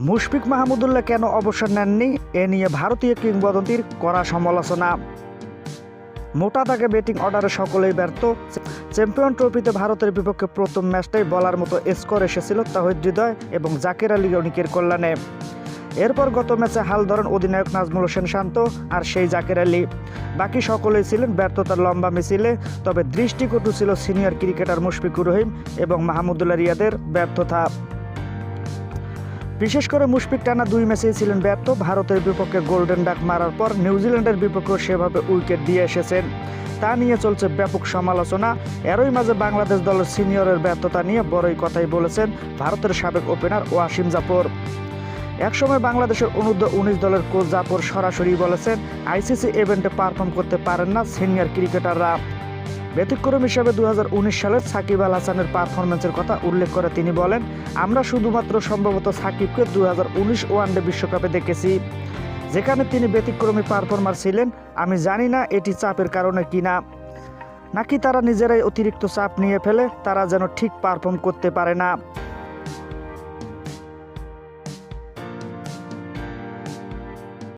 মুশফিক মাহমুদুল্লাহ কেন অবসর নেননি? এ নিয়ে ভারতীয় কিংবদন্তির কড়া সমালোচনা। মোটা দাগে ব্যাটিং অর্ডারে সকলেই ব্যর্থ। চ্যাম্পিয়ন ট্রফিতে ভারতের বিপক্ষে প্রথম ম্যাচটাই বলার মতো স্কোর এসেছিল তাহিদ হৃদয় এবং জাকির আলী অনিকের কল্যাণে। এরপর গত ম্যাচে হাল ধরেন অধিনায়ক নাজমুল হোসেন শান্ত আর সেই জাকের আলী। বাকি সকলেই ছিলেন ব্যর্থতার লম্বা মিছিলে, তবে দৃষ্টিকটু ছিল সিনিয়র ক্রিকেটার মুশফিকুর রহিম এবং মাহমুদুল্লাহ রিয়াদের ব্যর্থতা। বিশেষ করে মুশফিক টানা দুই ম্যাচেই ছিলেন ব্যর্থ। ভারতের বিপক্ষে গোল্ডেন ডাক মারার পর নিউজিল্যান্ডের বিপক্ষেও সেভাবে উইকেট দিয়ে এসেছেন। তা নিয়ে চলছে ব্যাপক সমালোচনা। এরই মাঝে বাংলাদেশ দলের সিনিয়রের ব্যর্থতা নিয়ে বড়ই কথাই বলেছেন ভারতের সাবেক ওপেনার ওয়াসিম জাফর। একসময় বাংলাদেশের অনূর্ধ্ব উনিশ দলের কোচ জাফর সরাসরি বলেছেন, আইসিসি ইভেন্টে পারফর্ম করতে পারেন না সিনিয়র ক্রিকেটাররা ব্যতিক্রম হিসাবে দু হাজার উনিশ সালের সাকিব আল হাসানের পারফরমেন্সের কথা উল্লেখ করে তিনি বলেন, আমরা শুধুমাত্র সম্ভবত সাকিবকে দু হাজার ওয়ানডে বিশ্বকাপে দেখেছি। যেখানে তিনি ব্যতিক্রমী পারফর্মার ছিলেন, আমি জানি না এটি চাপের কারণে কিনা। নাকি তারা নিজেরাই অতিরিক্ত চাপ নিয়ে ফেলে, তারা যেন ঠিক পারফর্ম করতে পারে না।